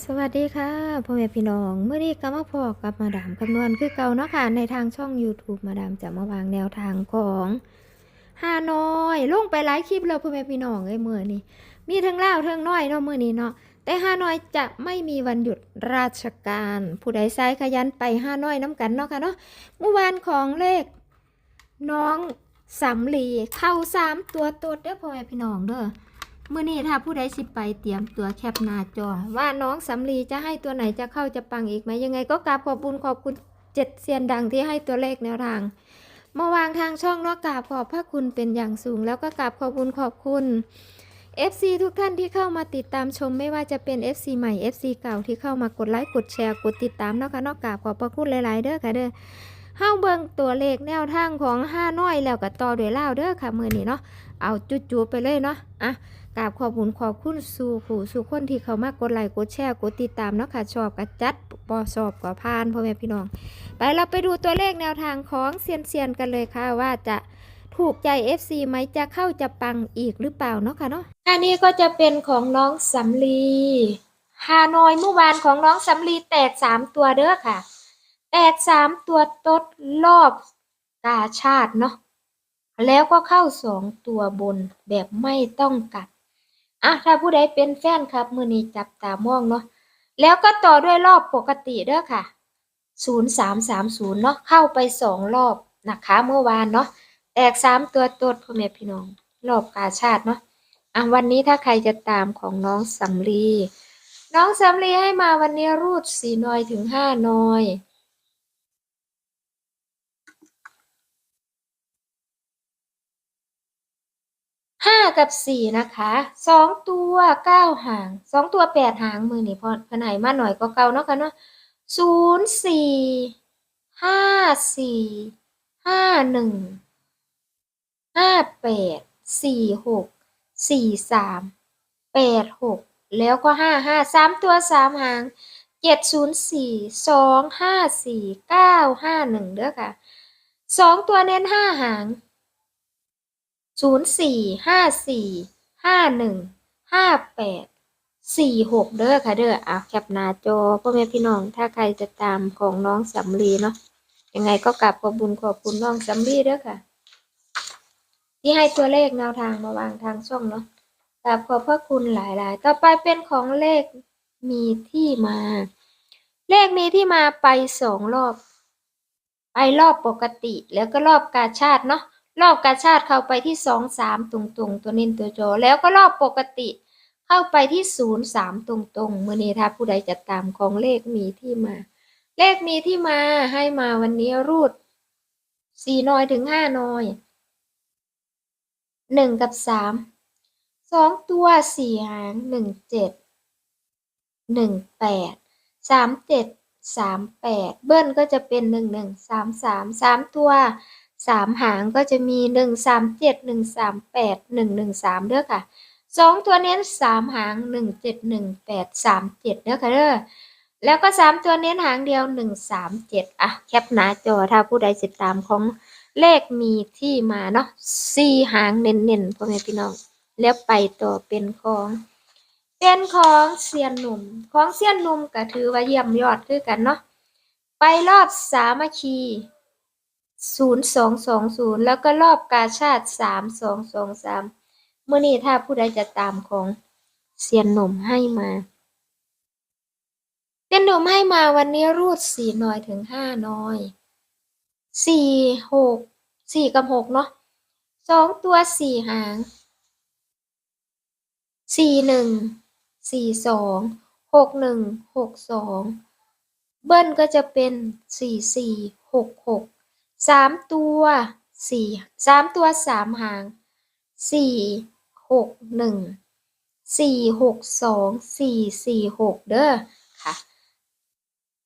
สวัสดีค่ะพ่อแม่พี่น้องเมื่อนี้ก็มาพอกับมาดามคำนวณคือเก่าเนาะค่ะในทางช่อง YouTube มาดามจะมาวางแนวทางของฮานอยลงไปหลายคลิปแล้วพ่อแม่พี่น้องเอ้ยมื่อนี้มีทั้งเล่าทั้งน้อยเนาะมื่อนี้เนาะแต่ฮานอยจะไม่มีวันหยุดราชการ ผู้ใดใช้ขยันไปฮานอยน้ำกันเนาะค่ะเนาะเมื่อวานของเลข น้องสำลีเข้าสามตัวตดเด้อพ่อแม่พี่น้องเด้อ มื่อนี้ถ้าผู้ใดสิไปเตรียมตัวแคปหน้าจอ ว่าน้องสำลีจะให้ตัวไหนจะเข้าจะปังอีกไหมยังไงก็กราบขอบคุณขอบคุณเจ็ดเซียนดังที่ให้ตัวเลขแนวทางมาวางทางช่องนอกกราบขอบพระคุณเป็นอย่างสูง แล้วก็กราบขอบคุณขอบคุณ FC ทุกท่านที่เข้ามาติดตามชมไม่ว่าจะเป็น FC ใหม่ FC เก่าที่เข้ามากดไลค์กดแชร์กดติดตามเนาะค่ะนอกกราบขอบพระคุณหลาย ๆ เด้อค่ะเด้อ เฮาเบิ่งตัวเลขแนวทางของห้าน้อยแล้วก็ต่อด้วยเล่าเด้อค่ะมือนี้เนาะเอาจุๆไปเลยเนาะอะกราบขอบคุณขอบคุณสู่ผู้สู่คนที่เขามากดไลค์กดแชร์กดติดตามเนาะค่ะชอบกระจัดบอสอบกว่าพานพ่อแม่พี่น้อง ไปเราไปดูตัวเลขแนวทางของเซียนเซียนกันเลยค่ะว่าจะถูกใจ FC ไหมจะเข้าจะปังอีกหรือเปล่าเนาะค่ะเนาะอันนี้ก็จะเป็นของน้องสำลีฮานอยเมื่อวานของน้องสำลีแตกสามตัวเด้อค่ะ แตกสามตัวตดรอบกาชาติเนาะแล้วก็เข้าสองตัวบนแบบไม่ต้องกลับอะถ้าผู้ใดเป็นแฟนครับ มือนี้จับตามองเนาะแล้วก็ต่อด้วยรอบปกติเด้อค่ะ0330เนาะเข้าไปสองรอบนะคะเมื่อวานเนาะแตกสามตัวตดพ่อแม่พี่น้อง รอบกาชาติเนาะอะวันนี้ถ้าใครจะตามของน้องสำลีน้องสำลีให้มาวันนี้รูดสี่นอยถึงห้านอย ห้ากับสี่นะคะสองตัวเก้าหางสองตัวแปดหางมือนี่พอพอไหนมาหน่อยก็เก่าเนาะค่ะเนาะศูนย์สี่ห้าสี่ห้าหนึ่งห้าแปดสี่หกสี่สามแปดหกแล้วก็ห้าห้าสามตัวสามหางเจ็ดศูนย์สี่สองห้าสี่เก้าห้าหนึ่งเด้อค่ะสองตัวเน้นห้าหาง ศูนย์สี่ห้าสี่ห้าหนึ่งห้าแปดสี่หกเด้อค่ะเด้ออะแคปหน้าจอพ่อแม่พี่น้องถ้าใครจะตามของน้องสำลีเนาะยังไงก็กลับขอบุญขอบคุณน้องสำลีเด้อค่ะ ที่ให้ตัวเลขแนวทางมาวางทางช่องเนาะกราบขอบพระคุณหลายๆ ต่อไปเป็นของเลขมีที่มา เลขมีที่มาไปสองรอบ ไปรอบปกติแล้วก็รอบกาชาติเนาะ รอบกาชาติเข้าไปที่สองสามตรงๆ ตัวนินตัวโจ แล้วก็รอบปกติเข้าไปที่ศูนย์สามตรงๆมื่อนี้ถ้าผู้ใดจะตามของเลขมีที่มา เลขมีที่มาให้มาวันนี้รูดสี่น้อยถึงห้าน้อยหนึ่งกับสามสองตัวสี่หางหนึ่งเจ็ดหนึ่งแปดสามเจ็ดสามแปดเบิ้ลก็จะเป็นหนึ่งหนึ่งสามสามสามตัว สามหางก็จะมีหนึ่งสามเจ็ดหนึ่งสามแปดหนึ่งหนึ่งสามเด้อค่ะสองตัวเน้นสามหางหนึ่งเจ็ดหนึ่งแปดสามเจ็ดเด้อค่ะเด้อแล้วก็สามตัวเน้นหางเดียวหนึ่งสามเจ็ดอะแคปหน้าจอถ้าผู้ใดติดตามของเลขมีที่มาเนาะสี่หางเน้นๆพ่อแม่พี่น้อง แล้วไปต่อเป็นของเป็นของเซียนหนุ่ม ของเซียนหนุ่มก็ถือว่าเยี่ยมยอดคือกันเนาะไปรอบสามัคคี ศูนย์สองสองศูนย์แล้วก็รอบกาชาติสามสองสองสามเมื่อนี้ถ้าผู้ใดจะตามของเซียนหนุ่มให้มาเซียนหนุ่มให้มาวันนี้รูดสี่น้อยถึงห้าน้อยสี่หกสี่กับหกเนาะสองตัวสี่หางสี่หนึ่งสี่สองหกหนึ่งหกสองเบิ้ลก็จะเป็นสี่สี่หกหก สามตัวสี่สามตัวสามหางสี่หกหนึ่งสี่หกสองสี่สี่หกเด้อค่ะ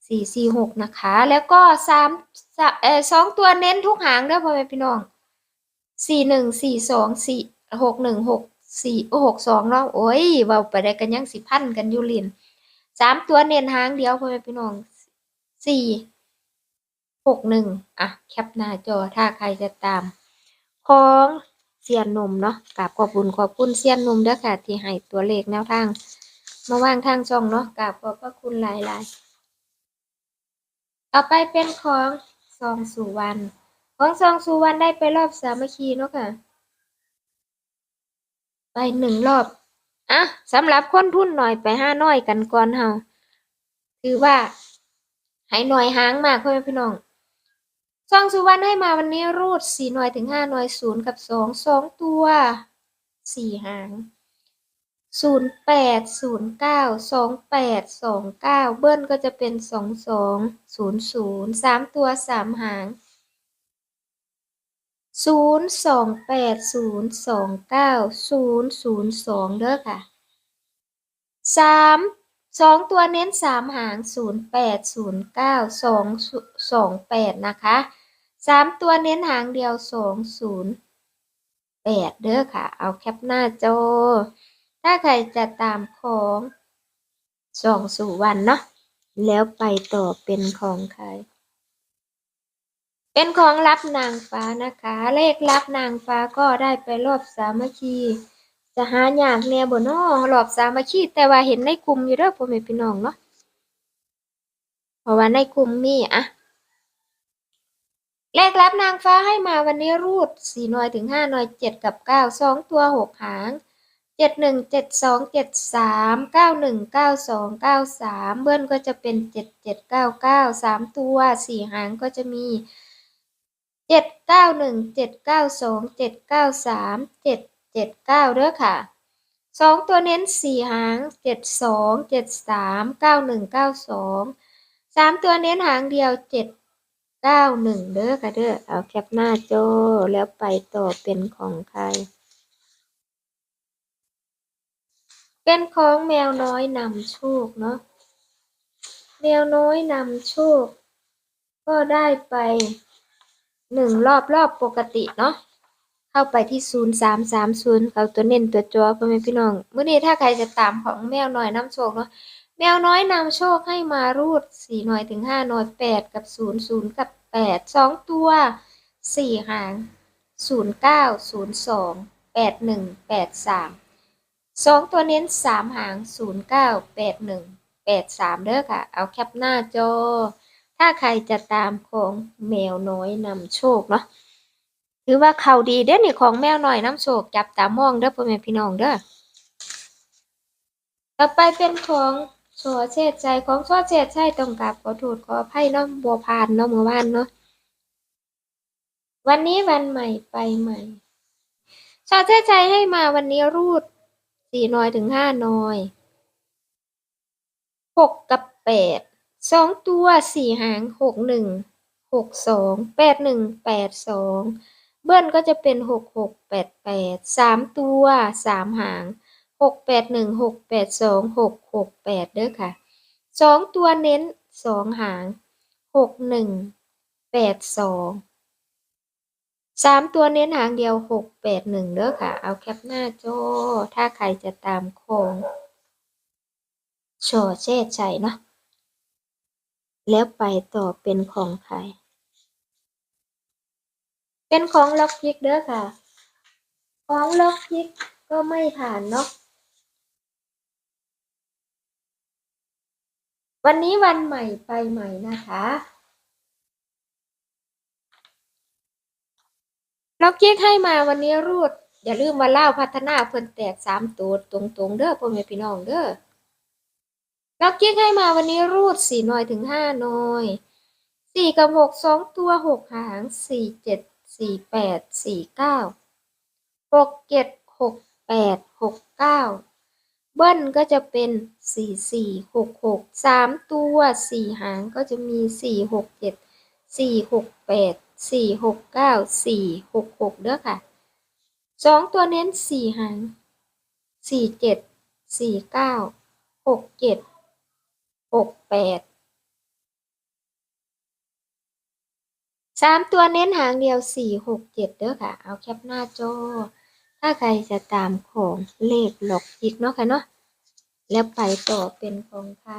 สี่สี่หกนะคะ แล้วก็สามสะเออสองตัวเน้นทุกหางเด้อพ่อแม่พี่น้องสี่หนึ่งสี่สองสี่หกหนึ่งหกสี่หกสองเนาะโอ้ยเบาไปได้กันยังสิพันกันยู่ลินสามตัวเน้นหางเดียวพ่อแม่พี่น้องสี่ หกหนึ่งอะแคปหน้าจอถ้าใครจะตาม ของเซียนนมเนาะกราบขอบคุณขอบคุณเซียนนมเด้อค่ะ ที่ให้ตัวเลขแนวทาง มาวางทางช่องเนาะกราบขอบพระคุณหลายๆต่อไปเป็นของซองสุวรรณของซองสุวรรณได้ไปรอบสามัคคีเนาะค่ะ ไปหนึ่งรอบ อะสำหรับคนทุนหน่อยไปห้าน้อยกันก่อนเฮาถือว่าให้หน่อยหางมากพ่อแม่พี่น้อง ซองสุวรรณให้มาวันนี้รูดสี่หน่วยถึงห้าหน่วยศูนย์กับสองสองตัวสี่หางศูนย์แปดศูนย์เก้าสองแปดสองเก้าเบิ้ลก็จะเป็นสองสองศูนย์ศูนย์สามตัวสามหางศูนย์สองแปดศูนย์สองเก้าศูนย์ศูนย์สองเด้อค่ะสาม สองตัวเน้นสามหางศูนย์แปดศูนย์เก้าสองสองแปดนะคะสามตัวเน้นหางเดียวสองศูนย์แปดเด้อค่ะ เอาแคปหน้าจอ ถ้าใครจะตามของสองสู่วันเนาะ แล้วไปต่อเป็นของใคร เป็นของรับนางฟ้านะคะ เลขรับนางฟ้าก็ได้ไปรอบสามัคคี จะหายากแน่บ่เนาะรอบสามัคคีแต่ว่าเห็นในกลุ่มอยู่เด้อพ่อแม่พี่น้องเนาะเพราะว่าในกลุ่มมีอะเลขรับนางฟ้าให้มาวันนี้รูดสี่หน่วยถึงห้าหน่วยเจ็ดกับเก้าสองตัวหกหางเจ็ดหนึ่งเจ็ดสองเจ็ดสามเก้าหนึ่งเก้าสองเก้าสามเบิ้ลก็จะเป็นเจ็ดเจ็ดเก้าเก้าสามตัวสี่หางก็จะมีเจ็ดเก้าหนึ่งเจ็ดเก้าสองเจ็ดเก้าสามเจ็ด เจ็ดเก้าเด้อค่ะสองตัวเน้นสี่หางเจ็ดสองเจ็ดสามเก้าหนึ่งเก้าสองสามตัวเน้นหางเดียวเจ็ดเก้าหนึ่งเด้อค่ะเด้อเอาแคปหน้าโจแล้วไปต่อเป็นของใคร เป็นของแมวน้อยนำโชคเนาะแมวน้อยนำโชค ก็ได้ไปหนึ่งรอบรอบปกติเนาะ เข้าไปที่ศูนย์สามสามศูนย์เขาตัวเน้นตัวจอพ่อแม่พี่น้องเมื่อนี้ถ้าใครจะตามของแมวน้อยนำโชคเนาะแมวน้อยนำโชคให้มารูดสี่หน่อยถึงห้าหน่อยแปดกับศูนย์ศูนย์กับแปดสองตัวสี่หางศูนย์เก้าศูนย์สองแปดหนึ่งแปดสามสองตัวเน้นสามหางศูนย์เก้าแปดหนึ่งแปดสามเด้อค่ะ เอาแคปหน้าจอ ถ้าใครจะตามของแมวน้อยนำโชคเนาะ ถือว่าเขาดีเด้นี่ของแมวหน้อยน้ำโชคจับตามองเด้อพ่อแม่พี่น้องเด้อต่อไปเป็นของชอเชษใจของชอเชษใจต้องกราบขอโทษขออภัยเนาะบัวพานเนาะเมื่อวานเนาะวันนี้วันใหม่ไปใหม่ชอเชษใจให้มาวันนี้รูดสี่หน่อยถึงห้าหน่อยหกกับแปดสองตัวสี่หางหกหนึ่งหกสองแปดหนึ่งแปดสอง เบิ้ลก็จะเป็นหกหกแปดแปดสามตัวสามหางหกแปดหนึ่งหกแปดสองหกหกแปดเด้อค่ะสองตัวเน้นสองหางหกหนึ่งแปดสองสามตัวเน้นหางเดียวหกแปดหนึ่งเด้อค่ะ เอาแคปหน้าจอถ้าใครจะตามโค้งชว์เชษชัยเนาะแล้วไปต่อเป็นของใคร เป็นของล็อกพิกเด้อค่ะ ของล็อกพิกก็ไม่ผ่านเนาะ วันนี้วันใหม่ไปใหม่นะคะ ล็อกเก๊กให้มาวันนี้รูด อย่าลืมว่าเล่าพัฒนาเพิ่นแตกสามตัวตรงๆเด้อพ่อแม่พี่น้องเด้อ ล็อกเก๊กให้มาวันนี้รูดสี่หน่อยถึงห้าหน่อยสี่กับหกสองตัวหกหางสี่เจ็ด สี่แปดสี่เก้าหกเจ็ดหกแปดหกเก้าเบิ้ลก็จะเป็นสี่สี่หกหกสามตัวสี่หางก็จะมีสี่หกเจ็ดสี่หกแปดสี่หกเก้าสี่หกหกเด้อค่ะสองตัวเน้นสี่หางสี่เจ็ดสี่เก้าหกเจ็ดหกแปด สามตัวเน้นหางเดียวสี่หกเจ็ดเด้อค่ะ เอาแคปหน้าจอถ้าใครจะตามของเลขหลอกอีกเนาะค่ะเนาะแล้วไปต่อเป็นของใคร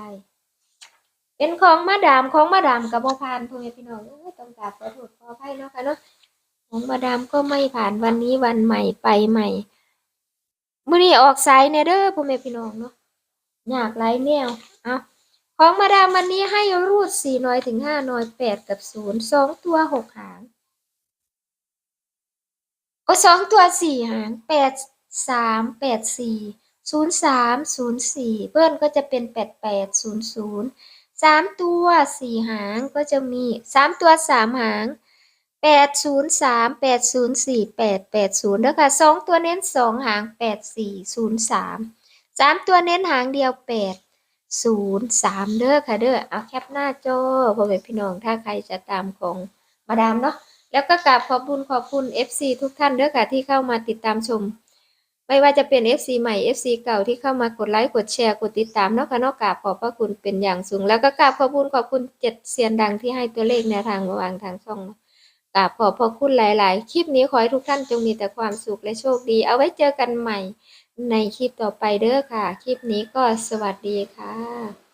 เป็นของมาดามของมาดามกับบ่ผ่านพ่อแม่พี่น้องเอ้ยต้องกราบขอโทษขออภัยเนาะค่ะเนาะของมาดามก็ไม่ผ่านวันนี้วันใหม่ไปใหม่มื้อนี้ออกสายแน่เด้อพ่อแม่พี่น้องเนาะอยากไล่แนวเอา ของมาดามวันนี้ให้รูดสี่น้อยถึงห้าน้อยแปดกับศูนย์สองตัวหกหางก็สองตัวสี่หางแปดสามแปดสี่ศูนย์สามศูนย์สี่เบิ้ลก็จะเป็นแปดแปดศูนย์ศูนย์สามตัวสี่หางก็จะมีสามตัวสามหางแปดศูนย์สามแปดศูนย์สี่แปดแปดศูนย์แล้วค่ะสองตัวเน้นสองหางแปดสี่ศูนย์สามสามตัวเน้นหางเดียวแปด ศูนย์สามเด้อค่ะเด้อเอาแคปหน้าจอพ่อแม่พี่น้องถ้าใครจะตามของมาดามเนาะแล้วก็กราบขอบคุณขอบคุณ FC ทุกท่านเด้วยค่ะที่เข้ามาติดตามชม ไม่ว่าจะเป็น FC ใหม่ FC เก่าที่เข้ามากดไลค์กดแชร์กดติดตามเนาะค่ะเนอกกราบขอบพระคุณเป็นอย่างสูง แล้วก็กราบขอบคุณขอบคุณเจ็ดเซียนดังที่ให้ตัวเลขแนวทางมาวางทางช่องกราบขอบพระคุณหลาย ๆ คลิปนี้ขอให้ทุกท่านจงมีแต่ความสุขและโชคดี เอาไว้เจอกันใหม่ ในคลิปต่อไปเด้อค่ะ คลิปนี้ก็สวัสดีค่ะ